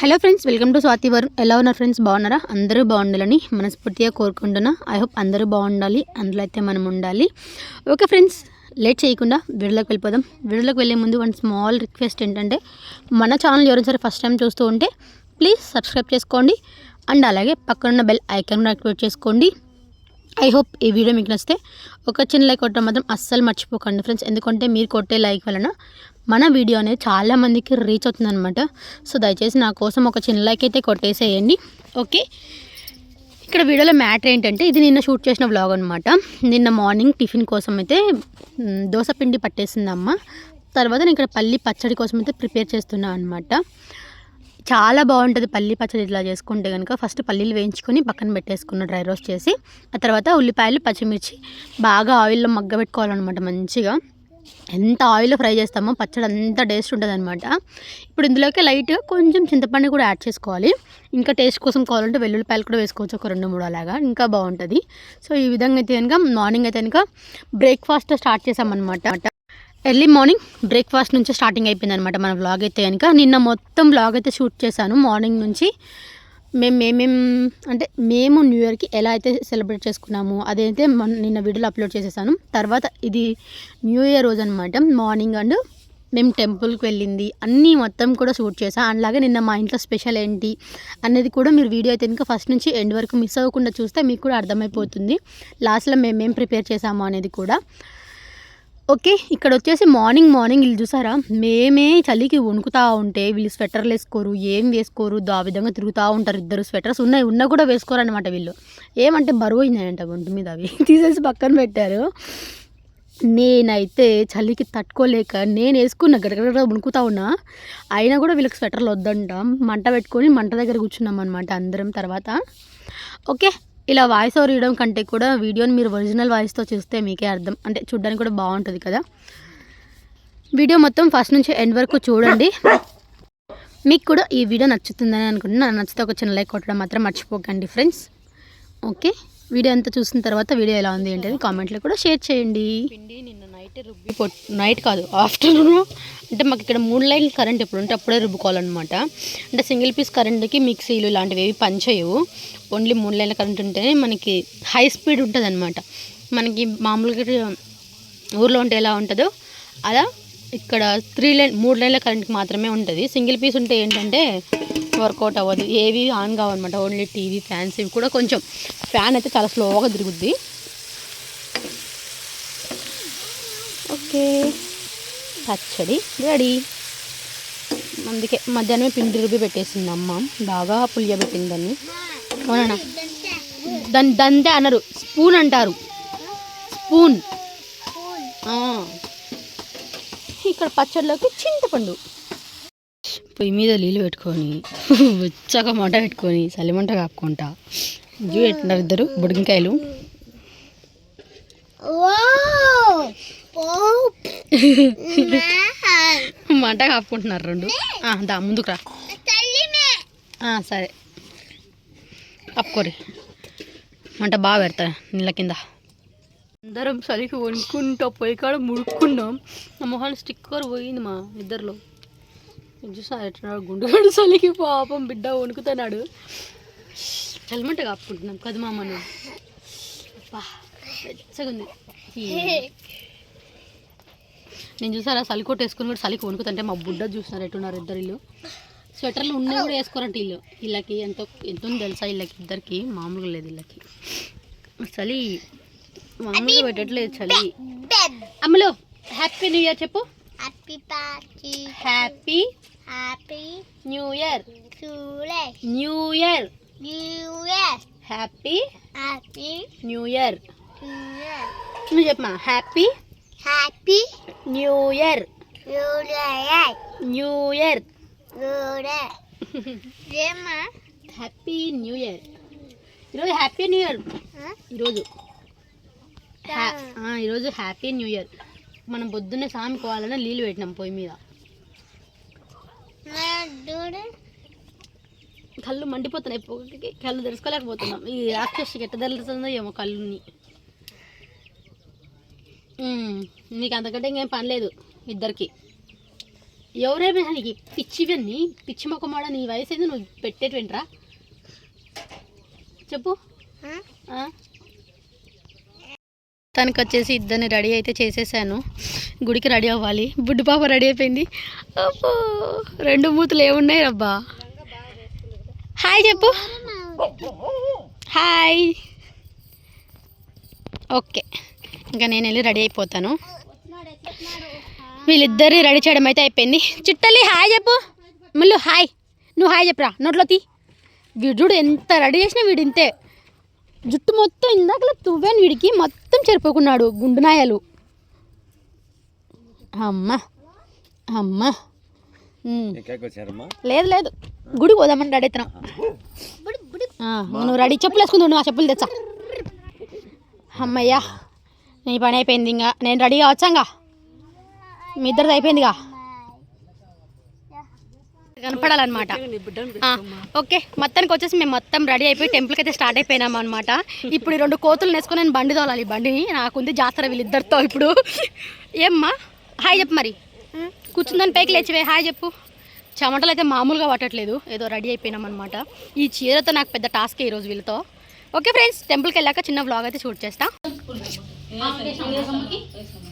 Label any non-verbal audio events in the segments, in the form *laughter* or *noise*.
Hello friends welcome to Swathi Varun ఎలా ఉన్నారు friends బాగున్నారా? అందరూ బాగుండాలని మనస్ఫూర్తిగా కోరుకుంటున్నా. ఐ హోప్ అందరూ బాగుండాలి అందులో అయితే మనం ఉండాలి. ఓకే ఫ్రెండ్స్ లేట్ చేయకుండా వీడియోలోకి వెళ్ళిపోదాం. వీడియోలోకి వెళ్ళే ముందు వన్ స్మాల్ రిక్వెస్ట్ ఏంటంటే మన ఛానల్ ఎవరైనా సరే ఫస్ట్ టైం చూస్తూ ఉంటే ప్లీజ్ సబ్స్క్రైబ్ చేసుకోండి. అండ్ అలాగే పక్కనున్న బెల్ ఐకాన్ యాక్టివేట్ చేసుకోండి. ఐ హోప్ ఈ వీడియో మీకు నచ్చితే ఒక చిన్న లైక్ కొట్టడం మాత్రం అస్సలు మర్చిపోకండి ఫ్రెండ్స్ ఎందుకంటే మీరు కొట్టే లైక్ వలన మన వీడియో అనేది చాలామందికి రీచ్ అవుతుందన్నమాట. సో దయచేసి నా కోసం ఒక చిన్న లైక్ అయితే కొట్టేసేయండి. ఓకే ఇక్కడ వీడియోలో మ్యాటర్ ఏంటంటే ఇది నిన్న షూట్ చేసిన వ్లాగ్ అనమాట నిన్న మార్నింగ్ టిఫిన్ కోసం అయితే దోశ దోస పిండి పట్టేసింది అమ్మ తర్వాత నేను ఇక్కడ పల్లి పచ్చడి కోసం అయితే ప్రిపేర్ చేస్తున్నాను అనమాట చాలా బాగుంటుంది పల్లి పచ్చడి ఇట్లా చేసుకుంటే కనుక ఫస్ట్ పల్లీలు వేయించుకొని పక్కన పెట్టేసుకున్న డ్రై రోస్ట్ చేసి ఆ తర్వాత ఉల్లిపాయలు పచ్చిమిర్చి బాగా ఆయిల్లో మగ్గ పెట్టుకోవాలన్నమాట మంచిగా. ఎంత ఆయిల్లో ఫ్రై చేస్తామో పచ్చడి అంత టేస్ట్ ఉంటుంది అనమాట ఇప్పుడు ఇందులోకి లైట్గా కొంచెం చింతపండు కూడా యాడ్ చేసుకోవాలి. ఇంకా టేస్ట్ కోసం కావాలంటే వెల్లుల్లిపాయలు కూడా వేసుకోవచ్చు ఒక రెండు మూడు అలాగా. ఇంకా బాగుంటుంది. సో ఈ విధంగా అయితే కనుక మార్నింగ్ అయితే కనుక బ్రేక్ఫాస్ట్ స్టార్ట్ చేసామన్నమాట. ఎర్లీ మార్నింగ్ బ్రేక్ఫాస్ట్ నుంచి స్టార్టింగ్ అయిపోయింది అనమాట మన వ్లాగ్ అయితే కనుక. నిన్న మొత్తం వ్లాగ్ అయితే షూట్ చేశాను. మార్నింగ్ నుంచి మేము మేమేం అంటే మేము న్యూ ఇయర్కి ఎలా అయితే సెలబ్రేట్ చేసుకున్నాము అదైతే మొన్న నిన్న వీడియోలో అప్లోడ్ చేసేసాను. తర్వాత ఇది న్యూ ఇయర్ రోజు అనమాట మార్నింగ్ అండ్ మేము టెంపుల్కి వెళ్ళింది. అన్నీ మొత్తం కూడా షూట్ చేసాం. అలాగే నిన్న మా ఇంట్లో స్పెషల్ ఏంటి అనేది కూడా మీరు వీడియో అయితే ఇంకా ఫస్ట్ నుంచి ఎండ్ వరకు మిస్ అవ్వకుండా చూస్తే మీకు కూడా అర్థమైపోతుంది. లాస్ట్లో మేమేం ప్రిపేర్ చేసాము అనేది కూడా. ఓకే ఇక్కడ వచ్చేసి మార్నింగ్ మార్నింగ్ వీళ్ళు చూసారా? మేమే చలికి వణుకుతూ ఉంటే వీళ్ళు స్వెటర్లు వేసుకోరు ఏం వేసుకోరు దా విధంగా తిరుగుతూ ఉంటారు. ఇద్దరు స్వెటర్స్ ఉన్నాయి ఉన్నా కూడా వేసుకోరు అనమాట వీళ్ళు. ఏమంటే బరువు అయినాయంట ఒంటి మీద అవి. *laughs* తీసేసి పక్కన పెట్టారు. నేనైతే చలికి తట్టుకోలేక నేను వేసుకున్న గడగడ వణుకుతా ఉన్నా. అయినా కూడా వీళ్ళకి స్వెటర్లు వద్దంట. మంట పెట్టుకొని మంట దగ్గర కూర్చున్నాం అనమాట అందరం తర్వాత. ఓకే ఇలా వాయిస్ ఓవర్ ఇవ్వడం కంటే కూడా వీడియోని మీరు ఒరిజినల్ వాయిస్తో చూస్తే మీకే అర్థం. అంటే చూడడానికి కూడా బాగుంటుంది కదా. వీడియో మొత్తం ఫస్ట్ నుంచి ఎండ్ వరకు చూడండి. మీకు కూడా ఈ వీడియో నచ్చుతుందని అనుకుంటున్నాను నచ్చితే ఒక చిన్న లైక్ కొట్టడం మాత్రం మర్చిపోకండి ఫ్రెండ్స్ ఓకే వీడియో అంతా చూసిన తర్వాత వీడియో ఎలా ఉంది ఏంటని కామెంట్లో కూడా షేర్ చేయండి. నిన్న నైట్ రుబ్బి పొట్ నైట్ కాదు ఆఫ్టర్నూన్. అంటే మాకు ఇక్కడ మూడు లైన్లు కరెంట్ ఎప్పుడు ఉంటే అప్పుడే రుబ్బుకోవాలన్నమాట. అంటే సింగిల్ పీస్ కరెంట్కి మిక్సీలు ఇలాంటివి ఏవి పనిచేయవు. ఓన్లీ మూడు లైన్ల కరెంట్ ఉంటేనే మనకి హై స్పీడ్ ఉంటుంది అనమాట మనకి మామూలుగా ఊర్లో ఉంటే ఎలా ఉంటుందో అలా ఇక్కడ త్రీ లైన్ మూడు లైన్ల కరెంట్కి మాత్రమే ఉంటుంది. సింగిల్ పీస్ ఉంటే ఏంటంటే వర్కౌట్ అవ్వదు. ఏవి ఆన్ కావన్నమాట. ఓన్లీ టీవీ ఫ్యాన్స్ ఇవి కూడా కొంచెం ఫ్యాన్ అయితే చాలా స్లోగా తిరుగుద్ది. ఓకే పచ్చడి రెడీ. అందుకే మధ్యాహ్నమే పిండి రుబ్బి పెట్టేసింది అమ్మ. బాగా పులియబెట్టింది దాన్ని అవునా దాని దంతే అనరు. స్పూన్ అంటారు. స్పూన్. ఇక్కడ పచ్చడిలోకి చింతపండు. పొయ్యి మీద నీళ్ళు పెట్టుకొని వచ్చాక మంట పెట్టుకొని చలిమంట కాపుకుంటా. జూ పెట్టినారు ఇద్దరు? బుడికాయలు *laughs* మంట కాపుకుంటున్నారు రెండు. దా ముందుకు రా. ఆ, సరే. కప్పుకోరి మంట బాగా పెడతా నీళ్ళ కింద. అందరం చలికి వణుకుంటా పొయ్యి కాడ ముడుక్కున్నాం. నా మొహాన్ని స్టిక్కర్ పోయింది మా ఇద్దరిలో. చూసా ఎట్లా గుండెగాడు చలికి పాపం బిడ్డ వణుకుతున్నాడు. చలిమంట కాపుకుంటున్నాం కదా మా మనం అబ్బా వెచ్చగా ఉంది నేను చూసారా? చలి కొట్టు వేసుకుని కూడా చలికి వణుకుతుంటే మా బుడ్డ చూస్తున్నారు ఎట్టున్నారు ఇద్దరు ఇల్లు. స్వెటర్లు ఉన్నాయి కూడా వేసుకోరంట ఇల్లు. వీళ్ళకి ఎంత ఎంత తెలుసా? వీళ్ళకి ఇద్దరికి మామూలుగా లేదు వీళ్ళకి చలి మామూలుగా పెట్టట్లేదు చలి. అమ్మలో హ్యాపీ న్యూ ఇయర్ చెప్పు. Happy party, happy happy new year new year New Year, happy Happy new year నువ్వు చెప్పమా happy Happy new year new year New Year. *laughs* ఏమ్మా? హ్యాపీ న్యూ ఇయర్ ఈరోజు హ్యాపీ న్యూ ఇయర్? ఈరోజు. ఈరోజు happy new year మనం పొద్దున్నే సామికోవాలని నీళ్ళు పెట్టినాం పొయ్యి మీద. కళ్ళు మండిపోతున్నాయి. కళ్ళు తెలుసుకోలేకపోతున్నాం ఈ రాక్షసికి ఎట్ట తెలుస్తుందో ఏమో కళ్ళుని. నీకు అంతకంటే ఇంకేం పని లేదు ఇద్దరికి. ఎవరైనా నీకు పిచ్చివన్నీ పిచ్చి మొక్కమాడ నీ వయసు ఏదో నువ్వు పెట్టేటువంట్రా? చెప్పు? తనకి వచ్చేసి ఇద్దరిని రెడీ అయితే చేసేసాను. గుడికి రెడీ అవ్వాలి. బుడ్డు పాప రెడీ అయిపోయింది. అబ్బో రెండు మూతులు ఏమున్నాయి అబ్బా హాయ్ చెప్పు. హాయ్. ఓకే. ఇంకా నేను వెళ్ళి రెడీ అయిపోతాను. వీళ్ళిద్దరిని రెడీ చేయడం అయితే అయిపోయింది. చిట్టలి హాయ్ చెప్పు. ముళ్ళు హాయ్. నువ్వు హాయ్ చెప్పురా? నోట్లో తీ. వీడు చూడు ఎంత రెడీ చేసినా వీడు ఇంతే. జుట్టు మొత్తం ఇందాకలా తువ్వాను వీడికి. మొత్తం చెరిపోకున్నాడు గుండునాయాలు అమ్మ అమ్మ. లేదు లేదు. గుడికి పోదామని రెడీ అవుతున్నాం. నువ్వు రెడీ చెప్పులు వేసుకుందు ఆ చెప్పులు తెచ్చా. అమ్మయ్యా. నీ పని అయిపోయింది ఇంకా. నేను రెడీగా కావచ్చాగా మీ ఇద్దరిది అయిపోయిందిగా. కనపడాలన్నమాట. ఓకే. మొత్తానికి వచ్చేసి మేము మొత్తం రెడీ అయిపోయి టెంపుల్కి అయితే స్టార్ట్ అయిపోయినాము అనమాట ఇప్పుడు ఈ రెండు కోతులు వేసుకొని నేను బండి తోలాలి. బండిని నాకుంది జాతర వీళ్ళిద్దరితో ఇప్పుడు. ఏమ్మా? హాయ్ చెప్పు మరి. కూర్చుందని పైకి లేచివే. హాయ్ చెప్పు. చెమటలు అయితే మామూలుగా పట్టట్లేదు. ఏదో రెడీ అయిపోయినాం అనమాట ఈ చీరతో నాకు పెద్ద టాస్క్ ఈరోజు వీళ్ళతో. ఓకే ఫ్రెండ్స్ టెంపుల్కి వెళ్ళాక చిన్న వ్లాగ్ అయితే షూట్ చేస్తా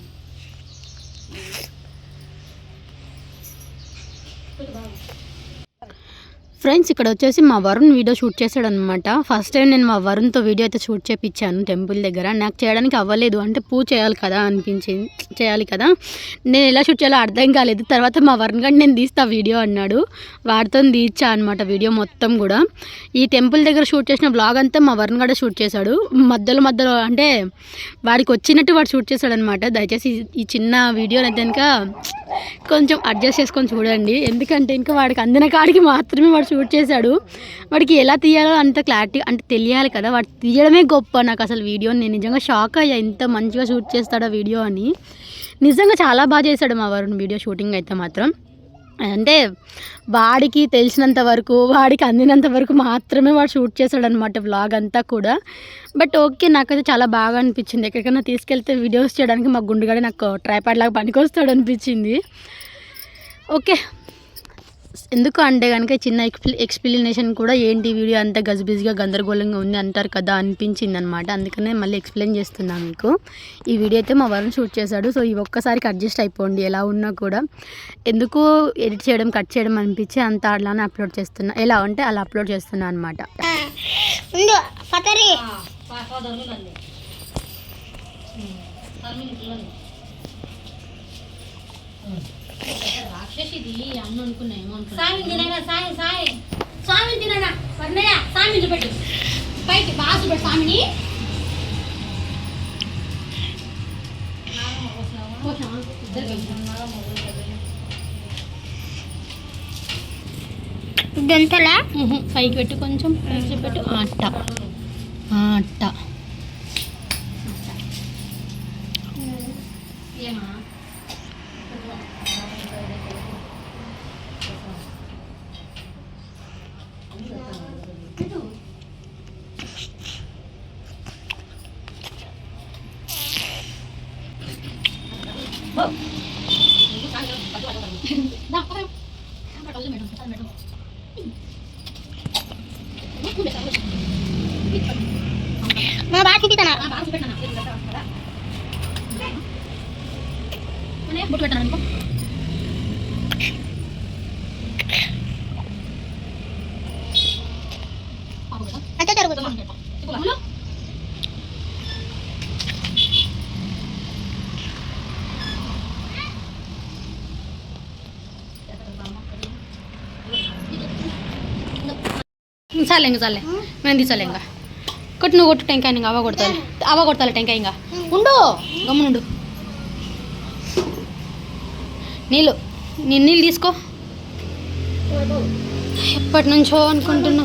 ఫ్రెండ్స్ ఇక్కడ వచ్చేసి మా వరుణ్ వీడియో షూట్ చేశాడనమాట ఫస్ట్ టైం నేను మా వరుణ్తో వీడియో అయితే షూట్ చేపించాను టెంపుల్ దగ్గర. నాకు చేయడానికి అవ్వలేదు అంటే పూజ చేయాలి కదా అనిపించింది చేయాలి కదా. నేను ఎలా షూట్ చేయాలో అర్థం కాలేదు. తర్వాత మా వరుణ్ గంట నేను తీస్తా వీడియో అన్నాడు. వాడితో తీర్చా అనమాట వీడియో మొత్తం కూడా. ఈ టెంపుల్ దగ్గర షూట్ చేసిన బ్లాగ్ అంతా మా వరుణ్ గడ షూట్ చేశాడు. మధ్యలో మధ్యలో అంటే వాడికి వచ్చినట్టు వాడు షూట్ చేశాడనమాట దయచేసి ఈ- చిన్న వీడియో అయితే కనుక కొంచెం అడ్జస్ట్ చేసుకొని చూడండి. ఎందుకంటే ఇంకా వాడికి అందిన కాడికి మాత్రమే వాడు షూట్ చేశాడు. వాడికి ఎలా తీయాలో అంత క్లారిటీ అంటే తెలియాలి కదా. వాడు తీయడమే గొప్ప నాకు అసలు వీడియో. నేను నిజంగా షాక్ అయ్యా ఇంత మంచిగా షూట్ చేస్తాడో వీడియో అని. నిజంగా చాలా బాగా చేశాడు మా వరుణ్ వీడియో షూటింగ్ అయితే మాత్రం. అంటే వాడికి తెలిసినంత వరకు వాడికి అందినంత వరకు మాత్రమే వాడు షూట్ చేశాడనమాట వ్లాగ్ అంతా కూడా. బట్ ఓకే నాకైతే చాలా బాగా అనిపించింది. ఎక్కడికైనా తీసుకెళ్తే వీడియోస్ చేయడానికి మా గుండుగాడే నాకు ట్రైపాడ్ లాగా పనికొస్తాడు అనిపించింది ఓకే. ఎందుకు అంటే కనుక చిన్న ఎక్స్ప్లి ఎక్స్ప్లెనేషన్ కూడా ఏంటి వీడియో అంత గజిబిజిగా గందరగోళంగా ఉంది అంటారు కదా అనిపించింది అనమాట అందుకనే మళ్ళీ ఎక్స్ప్లెయిన్ చేస్తున్నాను మీకు. ఈ వీడియో అయితే మా వరుణ్ షూట్ చేశాడు. సో ఈ ఒక్కసారికి అడ్జస్ట్ అయిపోండి ఎలా ఉన్నా కూడా. ఎందుకు ఎడిట్ చేయడం కట్ చేయడం అనిపించి అంత అలానే అప్లోడ్ చేస్తున్నా ఎలా అంటే అలా అప్లోడ్ చేస్తున్నా అనమాట. సామి తినైనా సాయి సాయి స్వామి తినైనా? వర్ణయ్య సామి పెట్టు పైకి బాసు పెట్టు స్వామిని పైకి పెట్టు కొంచెం. పైకి పెట్టు. ఆ, అట్ట ఆ, అట్ట మా బాగా చూపిస్తానా బుట్టు పెట్టాను అనుకో అంతే జరుగుతుంది చాలే ఇంకా చాలే నేను తీసాలే ఇంకా కొట్టు నువ్వు కొట్టు టెంకాయ ఇంకా అవ్వ కొడతాను అవ్వ కొడతాను టెంకాయ ఇంకా ఉండు గమ్మునుండు నీళ్ళు నేను నీళ్ళు తీసుకో. ఎప్పటి నుంచో అనుకుంటున్నా.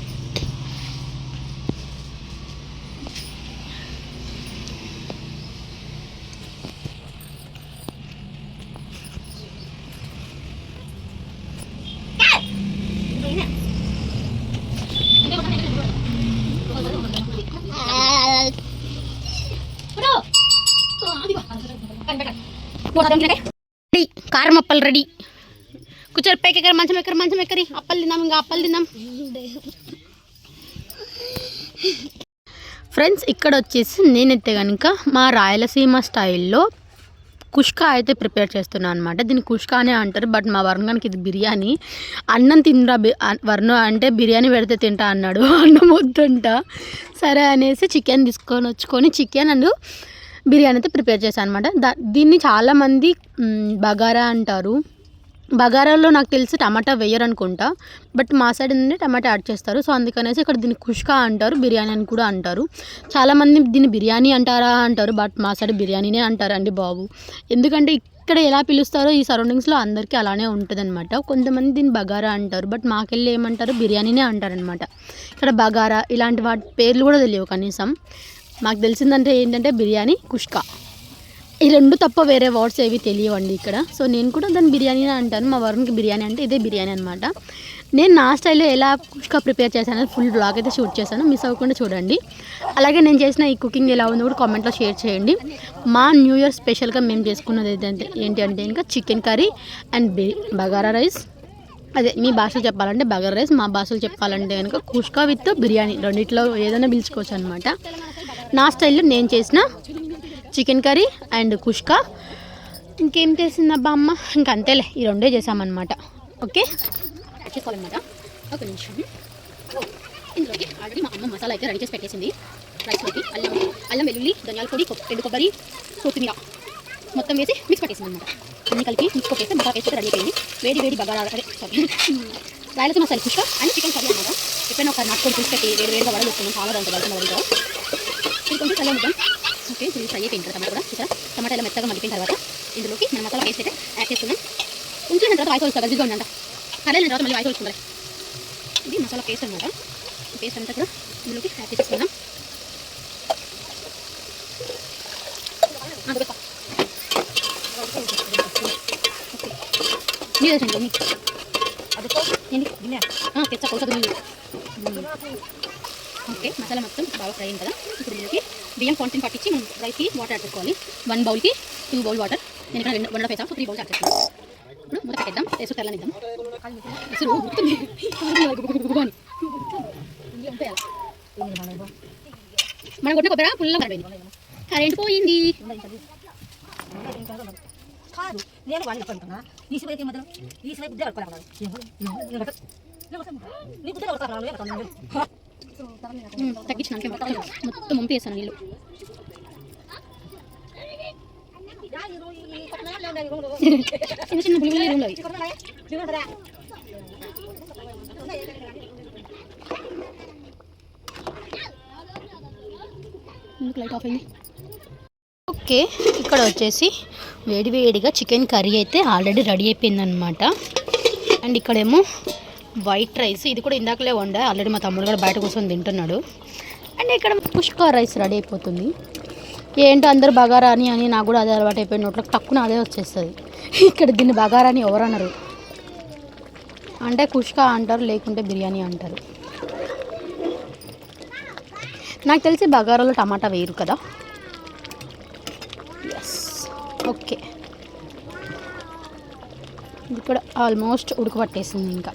రెడీ కారం అప్పలు రెడీ. కూర్చోరు పైకి ఎక్కరు మంచం ఎక్కరు మంచం ఎక్కరి? అప్పలు తిన్నాం ఇంకా అప్పలు తిన్నాం. ఫ్రెండ్స్ ఇక్కడ వచ్చేసి నేనైతే కనుక మా రాయలసీమ స్టైల్లో కుష్కా అయితే ప్రిపేర్ చేస్తున్నాను అనమాట దీన్ని కుష్కా అనే అంటారు బట్ మా వర్ణానికి ఇది బిర్యానీ. అన్నం తినరా వర్ణ అంటే బిర్యానీ పెడితే తింటా అన్నాడు. *laughs* అన్నం వద్దంట. సరే అనేసి చికెన్ తీసుకొని వచ్చుకొని చికెన్ అండ్ బిర్యానీ అయితే ప్రిపేర్ చేశాను అనమాట దా దీన్ని చాలామంది బగారా అంటారు. బగారాలో నాకు తెలిసి టమాటా వేయరు అనుకుంటా. బట్ మా సైడ్ ఏంటంటే టమాటా యాడ్ చేస్తారు. సో అందుకనేసి ఇక్కడ దీన్ని కుష్కా అంటారు బిర్యానీ అని కూడా అంటారు. చాలామంది దీన్ని బిర్యానీ అంటారా అంటారు బట్ మా సైడ్ బిర్యానీనే అంటారండి బాబు. ఎందుకంటే ఇక్కడ ఎలా పిలుస్తారో ఈ సరౌండింగ్స్లో అందరికీ అలానే ఉంటుంది కొంతమంది దీన్ని బగారా అంటారు బట్ మాకెళ్ళి ఏమంటారు బిర్యానీనే అంటారనమాట ఇక్కడ బగారా ఇలాంటి వాటి పేర్లు కూడా తెలియవు కనీసం. మాకు తెలిసిందంటే ఏంటంటే బిర్యానీ కుష్కా. ఈ రెండు తప్ప వేరే వర్డ్స్ ఏవి తెలియవండి ఇక్కడ. సో నేను కూడా దాన్ని బిర్యానీనే అంటాను. మా వరుణ్కి బిర్యానీ అంటే ఇదే బిర్యానీ అనమాట నేను నా స్టైల్లో ఎలా కుష్కా ప్రిపేర్ చేశాను ఫుల్ బ్లాగ్ అయితే షూట్ చేశాను. మిస్ అవ్వకుండా చూడండి. అలాగే నేను చేసిన ఈ కుకింగ్ ఎలా ఉందో కూడా కామెంట్లో షేర్ చేయండి. మా న్యూ ఇయర్ స్పెషల్గా మేము చేసుకున్నది ఏంటంటే ఏంటి అంటే ఇంకా చికెన్ కర్రీ అండ్ బి బగారా రైస్. అదే మీ భాషలో చెప్పాలంటే బగర్ రైస్ మా భాషలో చెప్పాలంటే కనుక కుష్కా విత్ బిర్యానీ. రెండిట్లో ఏదైనా పిలుచుకోవచ్చు అనమాట నా స్టైల్లో నేను చేసిన చికెన్ కర్రీ అండ్ కుష్కా. ఇంకేం చేసిందబ్బా అమ్మ? ఇంకంతేలే ఈ రెండే చేసామన్నమాట. ఓకే? చేసుకోవాలన్నమాట ఒక నిమిషం. ఇందులోకి ఆల్రెడీ మా అమ్మ మసాలా అయితే రెడీ చేసి పెట్టేసింది. రైస్లోకి అల్లం అల్లం వెల్లుల్లి ధనియాల పొడి కొ- ఎండు కొబ్బరి కొత్తిమీర మొత్తం వేసి మిక్స్ పట్టేసింది అనమాట అన్ని కలిపి మిక్స్ కొట్టేస్తే మసాలా పేస్ట్ రెడీ అయిపోయింది. వేడి వేడి బగారా అదే sorry Rayalaseema masala kushka and chicken curry అనమాట ఎప్పుడైనా ఒక నాటుకొని తీసి పెట్టి వేడి వేడిగా వడలు వస్తున్నాం చాలా బాగుంటుంది. వడలు ఇది కొంచెం చల్ల ముద్దాం ఓకే ఇది ఫ్రై అయిపోయింది కదా టమాటా కూడా చూసారా? టమాటా ఇలా మెత్తగా మగ్గిపోయిన తర్వాత ఇందులోకి మన మసాలా పేస్ట్ అయితే యాడ్ చేసుకున్నాం ఉంచిన తర్వాత వాయిస్ వస్తుంది గజిగా ఉందంట కర్రీ తర్వాత మళ్ళీ వాయిస్ వస్తుంది ఇది మసాలా పేస్ట్ అనమాట పేస్ట్ అంతా కూడా ఇందులోకి యాడ్. ఓకే. నీళ్ళు వేసండి కొన్ని. ఏంటి? ఓకే మసాలా మొత్తం బాగా ఫ్రై అయింది కదా ఇప్పుడు దీనికి బియ్యం క్వాంటిటీ పట్టించి మనం రైస్కి వాటర్ యాడ్ చేసుకోవాలి వన్ బౌల్కి టూ బౌల్ వాటర్ నేను ఇక్కడ రెండు one and half three bowls add చేస్తాను ఇప్పుడు మూత పెట్టేద్దాం ఎసురు తెల్లనిద్దాం ఎసురు ఉడుకుతుంది అని. మనం కొట్టిన కొబ్బరి పుల్ల కరిపోయింది కరెంట్ పోయింది కాదు నేను వాడిని అనుకుంటున్నా ఈ సివైపు మాత్రం ఈ సివైపు ఉద్యోగం కొడాలి మొత్తం మొత్తం ముంపు నీళ్ళు చిన్న చిన్న పులుగులు రూమ్లో ఎందుకు లైట్ ఆఫ్ అయింది ఓకే ఇక్కడ వచ్చేసి వేడివేడిగా చికెన్ కర్రీ అయితే ఆల్రెడీ రెడీ అయిపోయిందనమాట అండ్ ఇక్కడేమో వైట్ రైస్. ఇది కూడా ఇందాకలే వండా. ఆల్రెడీ మా తమ్ముడు కూడా బయట కూర్చొని తింటున్నాడు. అండ్ ఇక్కడ పుష్క రైస్ రెడీ అయిపోతుంది. ఏంటో అందరు బగారాని అని నాకు కూడా అదే అలవాటు అయిపోయిన నోట్లో తక్కువ అదే వచ్చేస్తుంది. ఇక్కడ దీన్ని బగారాని ఎవరన్నారు అంటే కుష్కా అంటారు లేకుంటే బిర్యానీ అంటారు. నాకు తెలిసి బగారాలో టమాటా వేయరు కదా? ఎస్ ఓకే ఇది కూడా ఆల్మోస్ట్ ఉడకబట్టేసింది ఇంకా.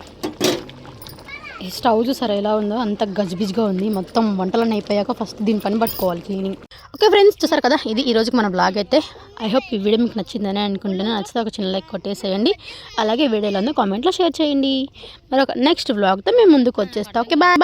ఈ స్టవ్ చూసారా ఎలా ఉందో? అంత గజిబిజిగా ఉంది. మొత్తం వంటలన్నీ అయిపోయాక ఫస్ట్ దీని పని పట్టుకోవాలి క్లీనింగ్. ఓకే ఫ్రెండ్స్ చూసారు కదా? ఇది ఈ రోజుకి మన బ్లాగ్ అయితే. ఐ హోప్ ఈ వీడియో మీకు నచ్చిందని అనుకుంటున్నాను. నచ్చితే ఒక చిన్న లైక్ కొట్టేసేయండి. అలాగే వీడియోలో కామెంట్లో షేర్ చేయండి. మరొక నెక్స్ట్ బ్లాగ్తో మేము ముందుకు వచ్చేస్తాం. Okay bye